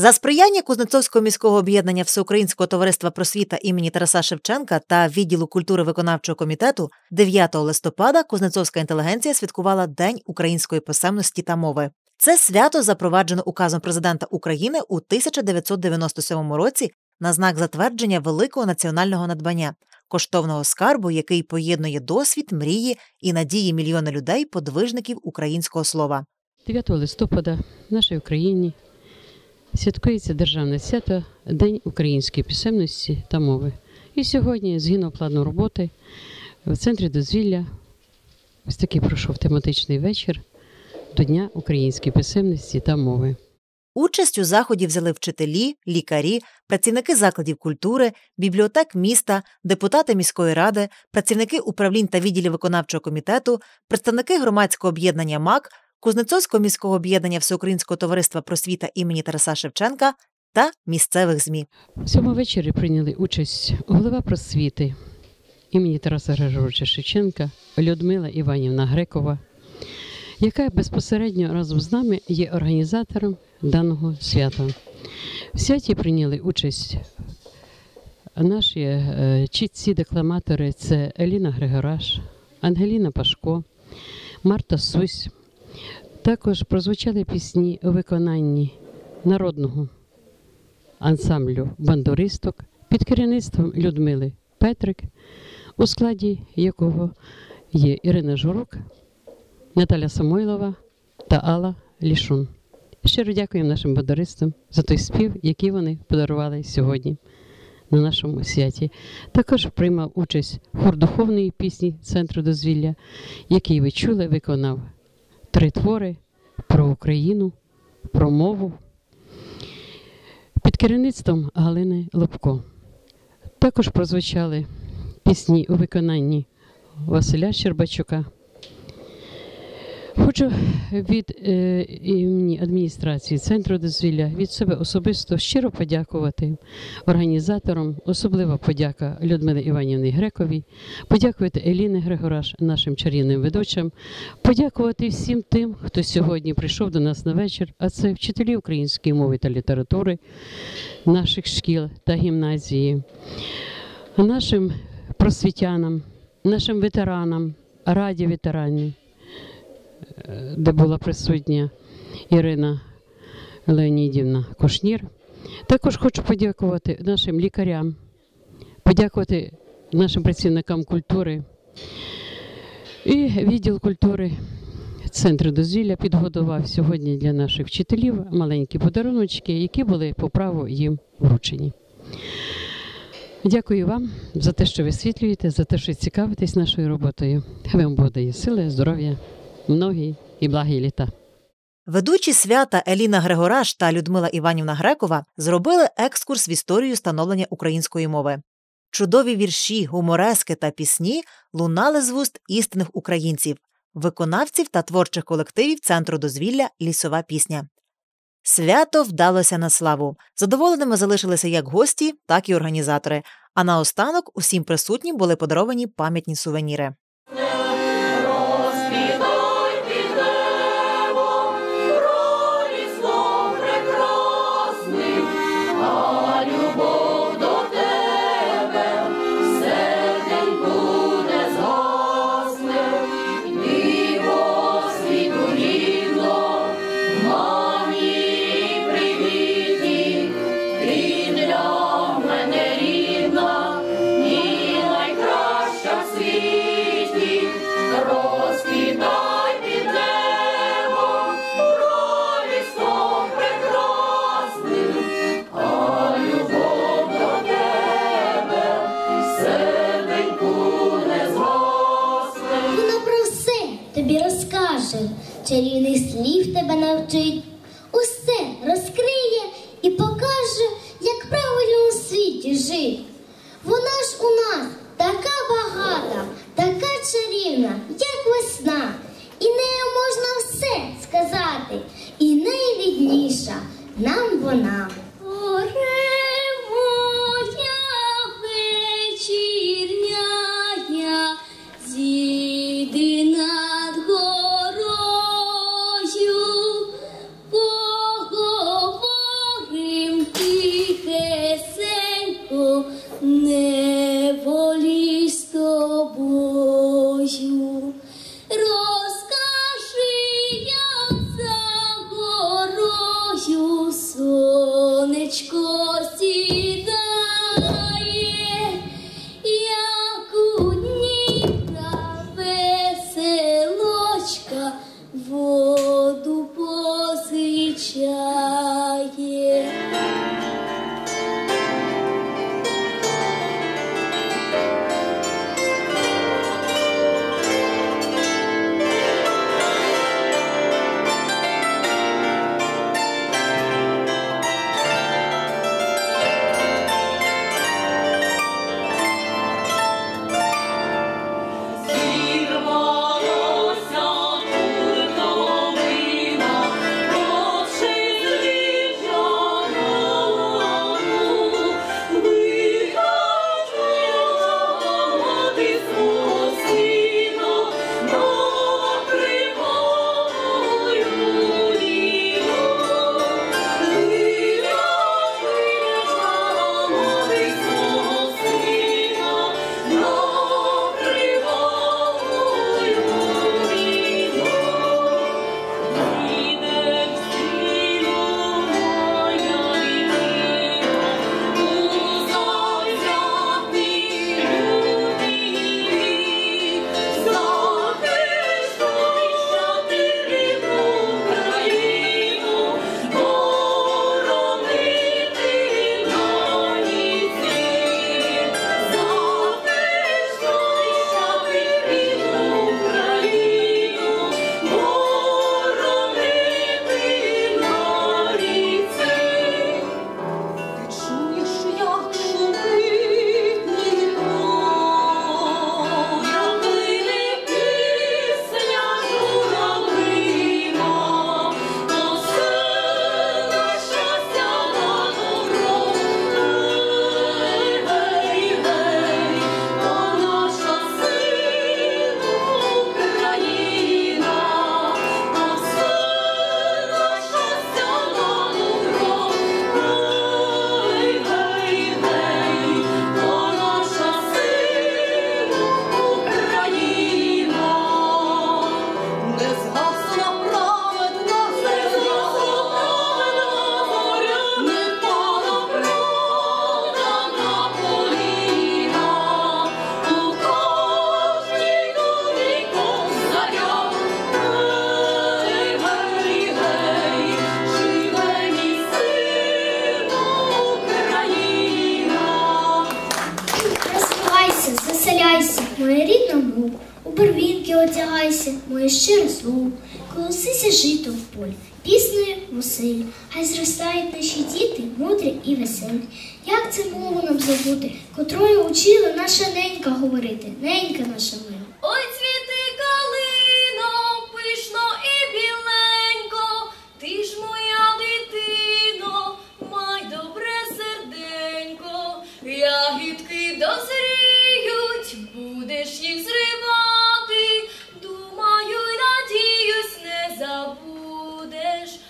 За сприяння Кузнецовського міського об'єднання Всеукраїнського товариства просвіта імені Тараса Шевченка та відділу культури виконавчого комітету 9 листопада Кузнецовська інтелігенція святкувала День української писемності та мови. Це свято запроваджено указом президента України у 1997 році на знак затвердження великого національного надбання, коштовного скарбу, який поєднує досвід, мрії і надії мільйона людей, подвижників українського слова. 9 листопада в нашій Україні святкується державне свято День української писемності та мови. І сьогодні, згідно плану роботи, в центрі дозвілля ось такий пройшов тематичний вечір до Дня української писемності та мови. Участь у заході взяли вчителі, лікарі, працівники закладів культури, бібліотек міста, депутати міської ради, працівники управлінь та відділів виконавчого комітету, представники громадського об'єднання МАК, Кузнецовського міського об'єднання Всеукраїнського товариства просвіта імені Тараса Шевченка та місцевих ЗМІ. В цьому вечорі прийняли участь голова просвіти імені Тараса Григоровича Шевченка Людмила Іванівна Грекова, яка безпосередньо разом з нами є організатором даного свята. В святі прийняли участь наші е, чітці декламатори це Еліна Григораш, Ангеліна Пашко, Марта Сусь. Також прозвучали пісні у виконанні народного ансамблю бандуристок під керівництвом Людмили Петрик, у складі якого є Ірина Журук, Наталя Самойлова та Алла Лішун. Щиро дякуємо нашим бандуристам за той спів, який вони подарували сьогодні на нашому святі. Також приймав участь хор духовної пісні Центру дозвілля, який ви чули, виконав три твори про Україну, про мову під керівництвом Галини Лобко. Також прозвучали пісні у виконанні Василя Щербачука. Хочу від е, імені адміністрації центру дозвілля від себе особисто щиро подякувати організаторам, особлива подяка Людмилі Іванівні Грековій, подякувати Еліни Григораш, нашим чарівним ведучим, подякувати всім тим, хто сьогодні прийшов до нас на вечір, а це вчителі української мови та літератури наших шкіл та гімназії, нашим просвітянам, нашим ветеранам, раді ветеранів де була присутня Ірина Леонідівна Кушнір. Також хочу подякувати нашим лікарям, подякувати нашим працівникам культури і відділ культури центру дозвілля підготував сьогодні для наших вчителів маленькі подаруночки, які були по праву їм вручені. Дякую вам за те, що висвітлюєте, за те, що цікавитесь нашою роботою. Вам дає сили, здоров'я многі і благі літа. Ведучі свята Еліна Григораш та Людмила Іванівна Грекова зробили екскурс в історію становлення української мови. Чудові вірші, гуморески та пісні лунали з вуст істинних українців, виконавців та творчих колективів Центру дозвілля Лісова пісня. Свято вдалося на славу. Задоволеними залишилися як гості, так і організатори. А наостанок усім присутнім були подаровані пам'ятні сувеніри. Чарівних слів тебе навчить, як за горою сонечко сідає, як у Дніпра веселочка воду позичає. Калинки одягайся, моє щире слово, колосися жито в полі, піснею веселі, хай зростають наші діти, мудрі і веселі. Як це мову нам забути, котрою учила наша ненька говорити, ненька наша мила. desmate.